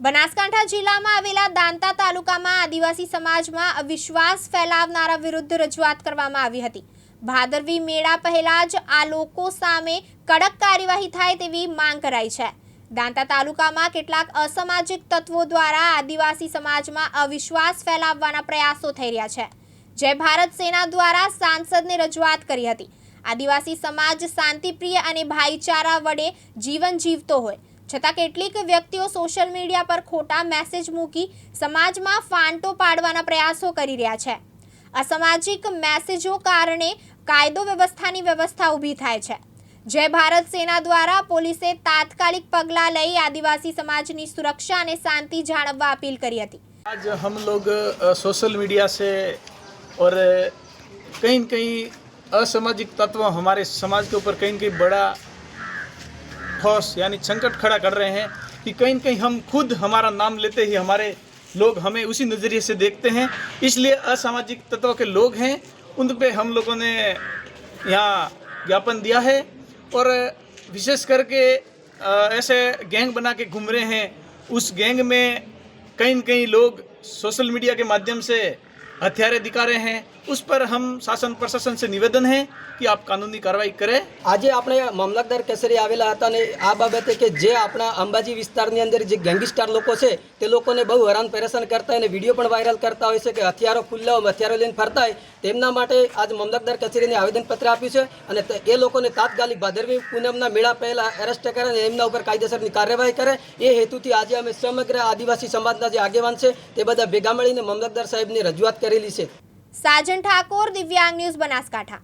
બનાસકાંઠા જિલ્લામાં આવેલા દાંતા તાલુકામાં આદિવાસી સમાજમાં અવિશ્વાસ ફેલાવનારા વિરુદ્ધ રજૂઆત કરવામાં આવી હતી. ભાદરવી મેળા પહેલા જ આ લોકો સામે કડક કાર્યવાહી થાય તેવી માંગ કરાઈ છે. દાંતા તાલુકામાં કેટલાક અસામાજિક તત્વો દ્વારા આદિવાસી સમાજમાં અવિશ્વાસ ફેલાવવાના પ્રયાસો થઈ રહ્યા છે. જય ભારત સેના દ્વારા સાંસદને રજૂઆત કરી હતી. આદિવાસી સમાજ શાંતિપ્રિય અને ભાઈચારા વડે જીવન જીવતો હોય. છતાં કેટલીક વ્યક્તિઓ સોશિયલ મીડિયા પર ખોટા મેસેજ મૂકી સમાજમાં ફાંટો પાડવાના પ્રયાસો કરી રહ્યા છે. અસામાજિક મેસેજો કારણે કાયદો વ્યવસ્થાની વ્યવસ્થા ઊભી થાય છે. જય ભારત સેના દ્વારા પોલીસે તાત્કાલિક પગલાં લઈ આદિવાસી સમાજની સુરક્ષા અને શાંતિ જાળવવા અપીલ કરી હતી. આજ હમ લોગ સોશલ મીડિયા સે ઓર કઈ કઈ અસામાજિક તત્વ હમારે સમાજ કે ઉપર કઈ કઈ બડા ठोस यानी संकट खड़ा कर रहे हैं कि कहीं कहीं हम खुद हमारा नाम लेते ही हमारे लोग हमें उसी नज़रिए से देखते हैं। इसलिए असामाजिक तत्व के लोग हैं, उन पे हम लोगों ने यहाँ ज्ञापन दिया है और विशेष करके ऐसे गैंग बना के घूम रहे हैं। उस गैंग में कहीं कहीं लोग सोशल मीडिया के माध्यम से हथियारे दिखा रहे हैं उस पर हम शासन प्रशासन से निवेदन है कि आप कानूनी कार्रवाई करें આજે આપણે મામલતદાર કચેરી આવેલા હતા અને આ બાબતે કે જે આપણા અંબાજી વિસ્તારની અંદર જે ગેંગસ્ટાર લોકો છે તે લોકોને બહુ હેરાન પરેશાન કરતા હોય અને વિડીયો પણ વાયરલ કરતા હોય છે કે હથિયારો ખુલ્લા હથિયારો લઈને ફરતા હોય તેમના માટે આજ મામલતદાર કચેરીને આવેદનપત્ર આપ્યું છે અને તે- એ લોકોને તાત્કાલિક ભાદરવી પૂનમના મેળા પહેલા એરેસ્ટ કરે અને એમના ઉપર કાયદેસરની કાર્યવાહી કરે એ હેતુથી આજે અમે સમગ્ર આદિવાસી સમાજના જે આગેવાન છે તે બધા ભેગા મળીને મામલતદાર સાહેબની રજૂઆત કરેલી છે. સાજન ઠાકોર દિવ્યાંગ ન્યૂઝ બનાસકાંઠા.